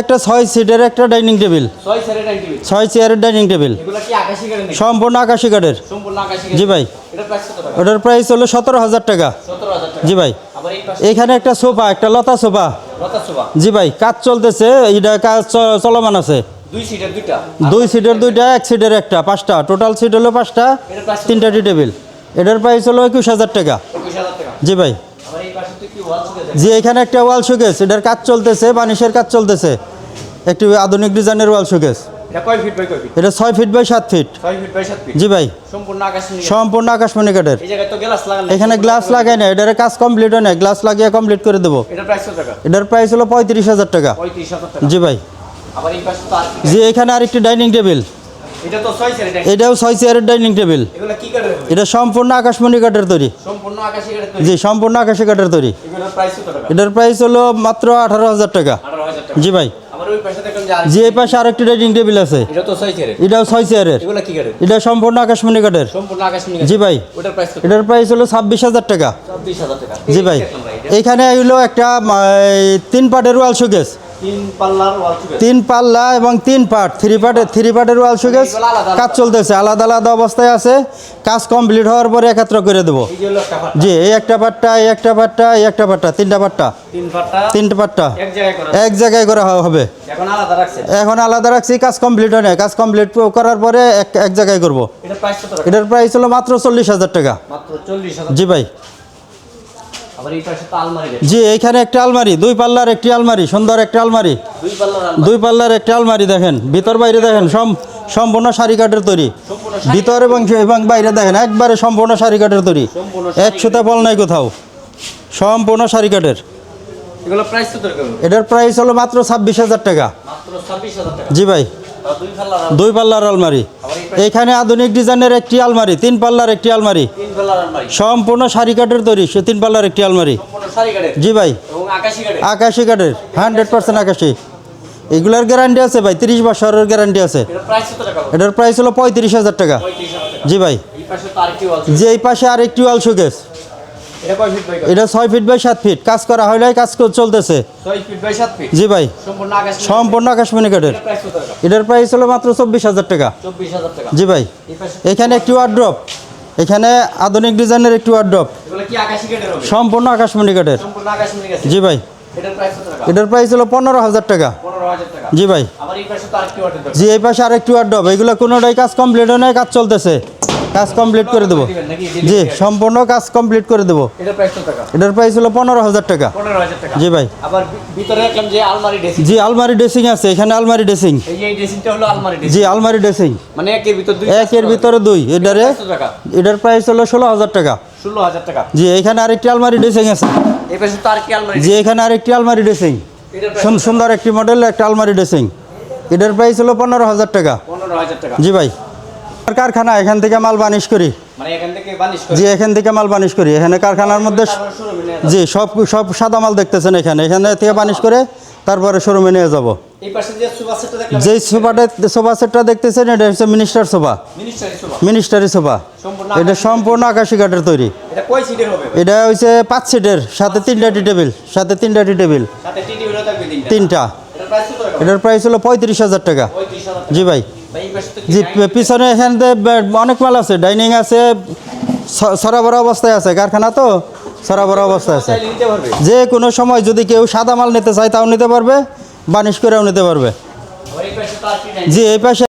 একটা ছয় সিটের একটা ডাইনিং টেবিল ছয় চেয়ারের ডাইনিং টেবিল সম্পূর্ণ আকাশি কাঠের জি ভাই। ওটার প্রাইস হলো সতেরো হাজার টাকা। জি ভাই। এখানে একটা সোফা একটা লতা সোফা। জি ভাই কাজ চলতেছে এটা কাজ চলমান আছে। দুই সিটের দুইটা? এক সিটের একটা পাঁচটা। টোটাল সিট হলো পাঁচটা তিনটা টি টেবিল এটার প্রাইস হলো একুশ হাজার টাকা। জি ভাই। জি এখানে একটা ওয়াল শোকেস এটার কাজ চলতেছে বানিশের কাজ চলতেছে। একটি আধুনিক ডিজাইনের ওয়াল শোকেস এটা ছয় ফিট বাই সাত ফিট জি ভাই। সম্পূর্ণ আকাশমণি কাঠের এখানে গ্লাস লাগাই না এটার কাজ কমপ্লিট হয় না গ্লাস লাগিয়ে কমপ্লিট করে দেবো। এটার প্রাইস হলো পঁয়ত্রিশ হাজার টাকা। জি ভাই। জি এখানে আরেকটি ডাইনিং টেবিল এটাও ছয় চেয়ারের ডাইনিং টেবিল? এটা সম্পূর্ণ আকাশমণি কাঠের তৈরি। জি সম্পূর্ণ আকাশি কাঠের তৈরি। এটার প্রাইস হলো মাত্র আঠারো হাজার টাকা। জি ভাই। জি এই পাশে আরেকটি ডাইনিং টেবিল আছে। এটা তো ছয় সেটের এটাও ছয় চেয়ারের। এগুলো কি কাঠের এটা সম্পূর্ণ আকাশমণি কাঠের। সম্পূর্ণ জি ভাই। ওটার প্রাইস কত? এটার প্রাইস হলো ছাব্বিশ হাজার টাকা। জি ভাই। এখানে হইল হলো একটা তিন পার্টের ওয়াল শোকেস। তিন সুকেস পাল্লা এবং তিন পার্ট থ্রি পার্টের থ্রি পার্টের ওয়াল আলাদা। কাজ চলতেছে আলাদা আলাদা অবস্থায় আছে। কাজ কমপ্লিট হওয়ার পরে একাত্র করে দেবো। জি এই একটা পাট্টা এই একটা পাট্টা এই একটা পাট্টা তিনটা পাট্টা। তিন পাট্টা তিনটা পাট্টা। এক জায়গায় করা হবে। এখন আলাদা রাখছে। কাজ কমপ্লিট হয় না কাজ কমপ্লিট করার পরে এক এক জায়গায় করব। এটার প্রাইস হলো মাত্র চল্লিশ হাজার টাকা। জি ভাই আবার এই পাশে তো আলমারি দেখছি জি এইখানে একটা আলমারি দুই পাল্লার একটি আলমারি সুন্দর একটা আলমারি। দুই পাল্লার একটা আলমারি দেখেন ভিতর বাইরে দেখেন সম সম্পূর্ণ সারি কাঠের তৈরি। ভিতর এবং এবং বাইরে দেখেন একবারে সম্পূর্ণ সারি কাঠের তৈরি। এক সুতা বল নাই কোথাও। সম্পূর্ণ সারি কাঠের। এটার প্রাইস হলো মাত্র ছাব্বিশ হাজার টাকা। জি ভাই দুই পাল্লার আলমারি, এইখানে আধুনিক ডিজাইনের একটি আলমারি তিন পাল্লার একটি আলমারি। সম্পূর্ণ সারি কাঠের তৈরি সে তিন পাল্লার একটি আলমারি। শাড়ি জি ভাই। আকাশি কাঠের। হান্ড্রেড পার্সেন্ট আকাশি। এগুলার গ্যারান্টি আছে ভাই তিরিশ বছরের গ্যারান্টি আছে। এটার প্রাইস হলো পঁয়ত্রিশ হাজার টাকা। জি ভাই। যে এই পাশে আরেকটি ওয়াল শোকেস এটা ছয় ফিট বাই সাত ফিট কাজ করা হইলে কাজ চলতেছে। জি ভাই। সম্পূর্ণ আকাশ আকাশমণি কাঠের। এটার প্রাইস হলো মাত্র চব্বিশ হাজার টাকা। জি ভাই। এখানে একটি ওয়ার্ড্রপ এখানে আধুনিক ডিজাইনের একটি ওয়ার্ড্রপ সম্পূর্ণ আকাশমণি কাঠের। জি ভাই। এটার প্রাইস হলো পনেরো হাজার টাকা। জি ভাই। জি এই পাশে আরেকটি ওয়ার্ড্রপ এগুলো কোনোটাই কাজ কমপ্লিট হয় না কাজ চলতেছে। কাজ কমপ্লিট করে দেবো। জি সম্পূর্ণ কাজ কমপ্লিট করে দেবো। এটার প্রাইস হলো পনেরো হাজার টাকা। জি ভাই। জি আলমারি ড্রেসিং আছে এখানে আলমারি ড্রেসিং জি আলমারি ড্রেসিং মানে একের ভিতর দুই এটারে এটার প্রাইস হলো ষোলো হাজার টাকা। ষোলো হাজার টাকা। জি এখানে আরেকটি আলমারি ড্রেসিং আছে। জি এখানে আরেকটি আলমারি ড্রেসিং সুন- সুন্দর একটি মডেল একটা আলমারি ড্রেসিং এটার প্রাইস হলো পনেরো হাজার টাকা। পনেরো হাজার টাকা। জি ভাই। কারখানা এখান থেকে মাল বানিশ করি। মানে এখান থেকে জি এখান থেকে মাল বানিশ করি। এখানে কারখানার মধ্যে। জি সব সব সাদা মাল দেখতেছেন এখানে। এখানে থেকে বানিশ করে তারপরে শোরুমে নিয়ে যাব। যে সোফাটা সোফা সেটটা দেখতেছেন এটা হচ্ছে মিনিস্টার সোফা। Ministry sofa? এটা সম্পূর্ণ আকাশি কাঠের তৈরি। এটা হচ্ছে পাঁচ সিটের সাথে তিনটা টি টেবিল সাথে তিনটা টি টেবিল। তিনটা। এটার প্রাইস হলো পঁয়ত্রিশ হাজার টাকা। জি ভাই। জি পিছনে এখান অনেক মাল আছে ডাইনিং আছে সরাবর অবস্থায় আছে কারখানা তো সরাবর অবস্থায় আছে। যে কোনো সময় যদি কেউ সাদা মাল নিতে চায় তাও নিতে পারবে বানিশ করেও নিতে পারবে। জি এই পাশে